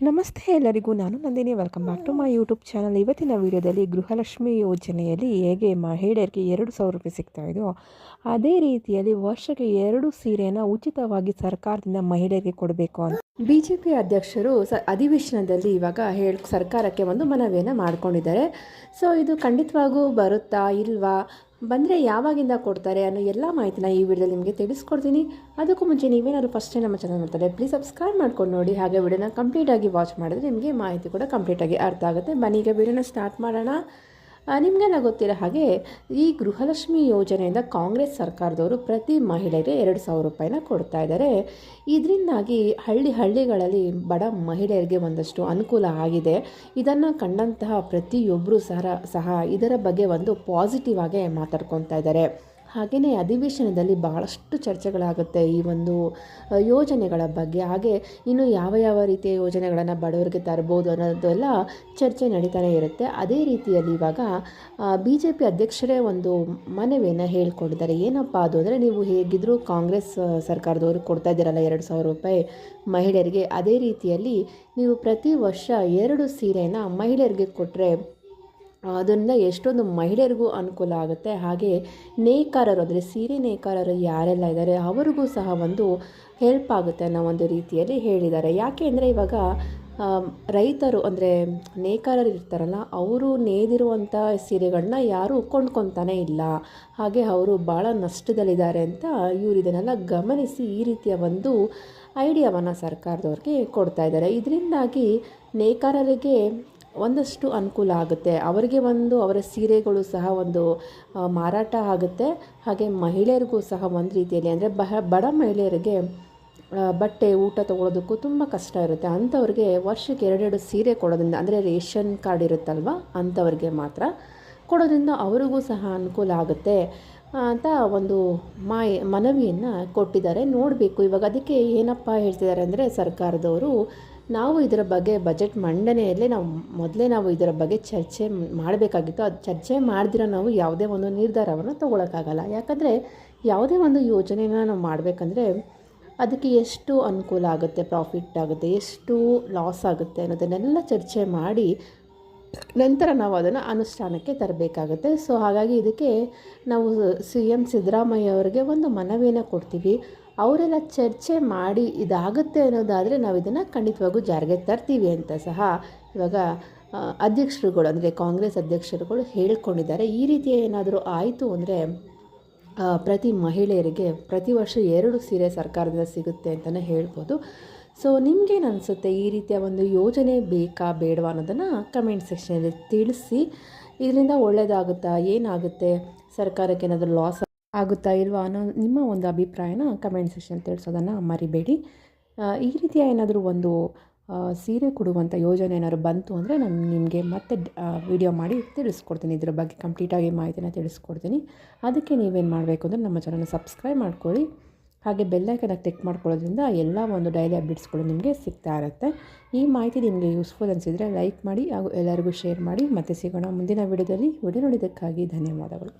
ನಮಸ್ತೆ ಎಲ್ಲರಿಗೂ, ನಾನು Nandini. Welcome back to my YouTube channel ಇವತ್ತಿನ ವಿಡಿಯೋದಲ್ಲಿ ಗೃಹಲಕ್ಷ್ಮಿ ಯೋಜನೆಯಲ್ಲಿ ಹೇಗೆ ಮಹಿಳೆಯರಿಗೆ ಎರಡು ಸಾವಿರ ರೂಪಾಯಿ ಸಿಗ್ತಾ ಇದೆಯೋ, ಅದೇ ರೀತಿಯಲ್ಲಿ ವರ್ಷಕ್ಕೆ ಎರಡು ಸೀರೆಯನ್ನು ಉಚಿತವಾಗಿ ಸರ್ಕಾರದಿಂದ ಮಹಿಳೆಯರಿಗೆ ಕೊಡಬೇಕು ಅಂತ ಬಿ ಜೆ ಪಿ ಅಧ್ಯಕ್ಷರು ಸ ಅಧಿವೇಶನದಲ್ಲಿ ಇವಾಗ ಹೇಳ ಸರ್ಕಾರಕ್ಕೆ ಒಂದು ಮನವಿಯನ್ನು ಮಾಡ್ಕೊಂಡಿದ್ದಾರೆ. ಸೊ ಇದು ಖಂಡಿತವಾಗೂ ಬರುತ್ತಾ ಇಲ್ವಾ? ಬಂದರೆ ಯಾವಾಗಿಂದ ಕೊಡ್ತಾರೆ ಅನ್ನೋ ಎಲ್ಲ ಮಾಹಿತಿನ ಈ ವಿಡಿಯೋದಲ್ಲಿ ನಿಮಗೆ ತಿಳಿಸ್ಕೊಡ್ತೀನಿ. ಅದಕ್ಕೂ ಮುಂಚೆ ನೀವೇನಾದ್ರು ಫಸ್ಟ್ ನಮ್ಮ ಚಾನಲ್ ನೋಡ್ತಾರೆ ಪ್ಲೀಸ್ ಸಬ್ಸ್ಕ್ರೈಬ್ ಮಾಡ್ಕೊಂಡು ನೋಡಿ. ಹಾಗೆ ವಿಡಿಯೋನ ಕಂಪ್ಲೀಟಾಗಿ ವಾಚ್ ಮಾಡಿದ್ರೆ ನಿಮಗೆ ಮಾಹಿತಿ ಕೂಡ ಕಂಪ್ಲೀಟಾಗಿ ಅರ್ಥ ಆಗುತ್ತೆ. ಬನ್ನಿ, ಈಗ ವಿಡಿಯೋನ ಸ್ಟಾರ್ಟ್ ಮಾಡೋಣ. ನಿಮಗೆಲ್ಲ ಗೊತ್ತಿರೋ ಹಾಗೆ ಈ ಗೃಹಲಕ್ಷ್ಮಿ ಯೋಜನೆಯಿಂದ ಕಾಂಗ್ರೆಸ್ ಸರ್ಕಾರದವರು ಪ್ರತಿ ಮಹಿಳೆಗೆ ಎರಡು ಸಾವಿರ ರೂಪಾಯಿನ ಕೊಡ್ತಾ ಇದ್ದಾರೆ. ಇದರಿಂದಾಗಿ ಹಳ್ಳಿ ಹಳ್ಳಿಗಳಲ್ಲಿ ಬಡ ಮಹಿಳೆಯರಿಗೆ ಒಂದಷ್ಟು ಅನುಕೂಲ ಆಗಿದೆ. ಇದನ್ನು ಕಂಡಂತಹ ಪ್ರತಿಯೊಬ್ಬರೂ ಸಹ ಸಹ ಇದರ ಬಗ್ಗೆ ಒಂದು ಪಾಸಿಟಿವ್ ಆಗಿ ಮಾತಾಡ್ಕೊತಾ ಇದ್ದಾರೆ. ಹಾಗೆಯೇ ಅಧಿವೇಶನದಲ್ಲಿ ಬಹಳಷ್ಟು ಚರ್ಚೆಗಳಾಗುತ್ತೆ ಈ ಒಂದು ಯೋಜನೆಗಳ ಬಗ್ಗೆ. ಹಾಗೆ ಇನ್ನು ಯಾವ ಯಾವ ರೀತಿಯ ಯೋಜನೆಗಳನ್ನು ಬಡವರಿಗೆ ತರ್ಬೋದು ಅನ್ನೋದೆಲ್ಲ ಚರ್ಚೆ ನಡೀತಾನೆ ಇರುತ್ತೆ. ಅದೇ ರೀತಿಯಲ್ಲಿ ಇವಾಗ ಬಿ ಜೆ ಪಿ ಅಧ್ಯಕ್ಷರೇ ಒಂದು ಮನವಿಯನ್ನು ಹೇಳ್ಕೊಂಡಿದ್ದಾರೆ ಏನಪ್ಪ ಅದು ಅಂದರೆ ನೀವು ಹೇಗಿದ್ದರೂ ಕಾಂಗ್ರೆಸ್ ಸರ್ಕಾರದವರು ಕೊಡ್ತಾ ಇದ್ದೀರಲ್ಲ ಎರಡು ಸಾವಿರ ರೂಪಾಯಿ ಮಹಿಳೆಯರಿಗೆ, ಅದೇ ರೀತಿಯಲ್ಲಿ ನೀವು ಪ್ರತಿ ವರ್ಷ ಎರಡು ಸೀರೆನ ಮಹಿಳೆಯರಿಗೆ ಕೊಟ್ಟರೆ ಅದರಿಂದ ಎಷ್ಟೊಂದು ಮಹಿಳೆಯರಿಗೂ ಅನುಕೂಲ ಆಗುತ್ತೆ. ಹಾಗೆ ನೇಕಾರರು ಅಂದರೆ ಸೀರೆ ನೇಕಾರರು ಯಾರೆಲ್ಲ ಇದ್ದಾರೆ, ಅವರಿಗೂ ಸಹ ಒಂದು ಹೆಲ್ಪ್ ಆಗುತ್ತೆ ಅನ್ನೋ ಒಂದು ರೀತಿಯಲ್ಲಿ ಹೇಳಿದ್ದಾರೆ. ಯಾಕೆ ಅಂದರೆ ಇವಾಗ ರೈತರು ಅಂದರೆ ನೇಕಾರರು ಇರ್ತಾರಲ್ಲ, ಅವರು ನೇದಿರುವಂಥ ಸೀರೆಗಳನ್ನ ಯಾರೂ ಕೊಂಡ್ಕೊತಾನೆ ಇಲ್ಲ. ಹಾಗೆ ಅವರು ಭಾಳ ನಷ್ಟದಲ್ಲಿದ್ದಾರೆ ಅಂತ ಇವರು ಇದನ್ನೆಲ್ಲ ಗಮನಿಸಿ ಈ ರೀತಿಯ ಒಂದು ಐಡಿಯಾವನ್ನು ಸರ್ಕಾರದವ್ರಿಗೆ ಕೊಡ್ತಾ ಇದ್ದಾರೆ. ಇದರಿಂದಾಗಿ ನೇಕಾರರಿಗೆ ಒಂದಷ್ಟು ಅನುಕೂಲ ಆಗುತ್ತೆ. ಅವರಿಗೆ ಒಂದು, ಅವರ ಸೀರೆಗಳು ಸಹ ಒಂದು ಮಾರಾಟ ಆಗುತ್ತೆ. ಹಾಗೆ ಮಹಿಳೆಯರಿಗೂ ಸಹ ಒಂದು ರೀತಿಯಲ್ಲಿ ಅಂದರೆ ಬಹ, ಬಡ ಮಹಿಳೆಯರಿಗೆ ಬಟ್ಟೆ, ಊಟ ತೊಗೊಳೋದಕ್ಕೂ ತುಂಬ ಕಷ್ಟ ಇರುತ್ತೆ. ಅಂಥವ್ರಿಗೆ ವರ್ಷಕ್ಕೆ ಎರಡೆರಡು ಸೀರೆ ಕೊಡೋದ್ರಿಂದ, ಅಂದರೆ ರೇಷನ್ ಕಾರ್ಡ್ ಇರುತ್ತಲ್ವ, ಅಂಥವ್ರಿಗೆ ಮಾತ್ರ ಕೊಡೋದ್ರಿಂದ ಅವರಿಗೂ ಸಹ ಅನುಕೂಲ ಆಗುತ್ತೆ. ಅಂತ ಒಂದು ಮಾಯ, ಮನವಿಯನ್ನು ಕೊಟ್ಟಿದ್ದಾರೆ. ನೋಡಬೇಕು. ಇವಾಗ ಅದಕ್ಕೆ ಏನಪ್ಪ ಹೇಳ್ತಿದ್ದಾರೆ ಅಂದರೆ ಸರ್ಕಾರದವರು ನಾವು ಇದರ ಬಗ್ಗೆ ಬಜೆಟ್ ಮಂಡನೆಯಲ್ಲೇ ನಾವು ಮೊದಲೇ ನಾವು ಇದರ ಬಗ್ಗೆ ಚರ್ಚೆ ಮಾಡಬೇಕಾಗಿತ್ತು. ಅದು ಚರ್ಚೆ ಮಾಡಿದಿರೋ ನಾವು ಯಾವುದೇ ಒಂದು ನಿರ್ಧಾರವನ್ನು ತೊಗೊಳಕ್ಕಾಗಲ್ಲ. ಯಾಕಂದರೆ ಯಾವುದೇ ಒಂದು ಯೋಜನೆನ ನಾವು ಮಾಡಬೇಕಂದ್ರೆ ಅದಕ್ಕೆ ಎಷ್ಟು ಅನುಕೂಲ ಆಗುತ್ತೆ ಪ್ರಾಫಿಟ್ ಆಗುತ್ತೆ, ಎಷ್ಟು ಲಾಸ್ ಆಗುತ್ತೆ ಅನ್ನೋದನ್ನೆಲ್ಲ ಚರ್ಚೆ ಮಾಡಿ ನಂತರ ನಾವು ಅದನ್ನು ಅನುಷ್ಠಾನಕ್ಕೆ ತರಬೇಕಾಗುತ್ತೆ. ಸೊ ಹಾಗಾಗಿ ಇದಕ್ಕೆ ನಾವು ಸಿ ಎಂ ಸಿದ್ದರಾಮಯ್ಯ ಅವರಿಗೆ ಒಂದು ಮನವಿಯನ್ನು ಕೊಡ್ತೀವಿ. ಅವರೆಲ್ಲ ಚರ್ಚೆ ಮಾಡಿ ಇದಾಗುತ್ತೆ ಅನ್ನೋದಾದರೆ ನಾವು ಇದನ್ನು ಖಂಡಿತವಾಗೂ ಜಾರಿಗೆ ತರ್ತೀವಿ ಅಂತ ಸಹ ಇವಾಗ ಅಧ್ಯಕ್ಷರುಗಳು, ಅಂದರೆ ಕಾಂಗ್ರೆಸ್ ಅಧ್ಯಕ್ಷರುಗಳು ಹೇಳ್ಕೊಂಡಿದ್ದಾರೆ. ಈ ರೀತಿ ಏನಾದರೂ ಆಯಿತು ಅಂದರೆ ಪ್ರತಿ ಮಹಿಳೆಯರಿಗೆ ಪ್ರತಿ ವರ್ಷ ಎರಡು ಸೀರೆ ಸರ್ಕಾರದಿಂದ ಸಿಗುತ್ತೆ ಅಂತಲೇ ಹೇಳ್ಬೋದು. ಸೊ ನಿಮ್ಗೇನು ಅನಿಸುತ್ತೆ ಈ ರೀತಿಯ ಒಂದು ಯೋಜನೆ ಬೇಕಾ ಬೇಡವಾ ಅನ್ನೋದನ್ನು ಕಮೆಂಟ್ ಸೆಕ್ಷನಲ್ಲಿ ತಿಳಿಸಿ. ಇದರಿಂದ ಒಳ್ಳೆಯದಾಗುತ್ತಾ ಏನಾಗುತ್ತೆ? ಸರ್ಕಾರಕ್ಕೆ ಏನಾದರೂ ಲಾಸ್ ಆಗುತ್ತಾ ಇಲ್ವಾ ಅನ್ನೋ ನಿಮ್ಮ ಒಂದು ಅಭಿಪ್ರಾಯನ ಕಮೆಂಟ್ ಸೆಕ್ಷನ್ ತಿಳಿಸೋದನ್ನು ಮರಿಬೇಡಿ. ಈ ರೀತಿಯ ಏನಾದರೂ ಒಂದು ಸೀರೆ ಕೊಡುವಂಥ ಯೋಜನೆ ಏನಾದ್ರು ಬಂತು ಅಂದರೆ ನಾನು ನಿಮಗೆ ಮತ್ತೆ ವಿಡಿಯೋ ಮಾಡಿ ತಿಳಿಸ್ಕೊಡ್ತೀನಿ. ಇದ್ರ ಬಗ್ಗೆ ಕಂಪ್ಲೀಟಾಗಿ ಮಾಹಿತಿನ ತಿಳಿಸ್ಕೊಡ್ತೀನಿ. ಅದಕ್ಕೆ ನೀವೇನು ಮಾಡಬೇಕು ಅಂದರೆ ನಮ್ಮ ಚಾನಲ್ನ ಸಬ್ಸ್ಕ್ರೈಬ್ ಮಾಡ್ಕೊಳ್ಳಿ. ಹಾಗೆ ಬೆಲ್ಲೈಕನ್ನ ಕ್ಲಿಕ್ ಮಾಡ್ಕೊಳ್ಳೋದ್ರಿಂದ ಎಲ್ಲ ಒಂದು ಡೈಲಿ ಅಪ್ಡೇಟ್ಸ್ಗಳು ನಿಮಗೆ ಸಿಗ್ತಾ ಇರುತ್ತೆ. ಈ ಮಾಹಿತಿ ನಿಮಗೆ ಯೂಸ್ಫುಲ್ ಅನಿಸಿದರೆ ಲೈಕ್ ಮಾಡಿ ಹಾಗೂ ಎಲ್ಲರಿಗೂ ಶೇರ್ ಮಾಡಿ ಮತ್ತೆ ಸಿಗೋಣ ಮುಂದಿನ ವಿಡಿಯೋದಲ್ಲಿ ವಿಡಿಯೋ ನೋಡಿದ್ದಕ್ಕಾಗಿ ಧನ್ಯವಾದಗಳು.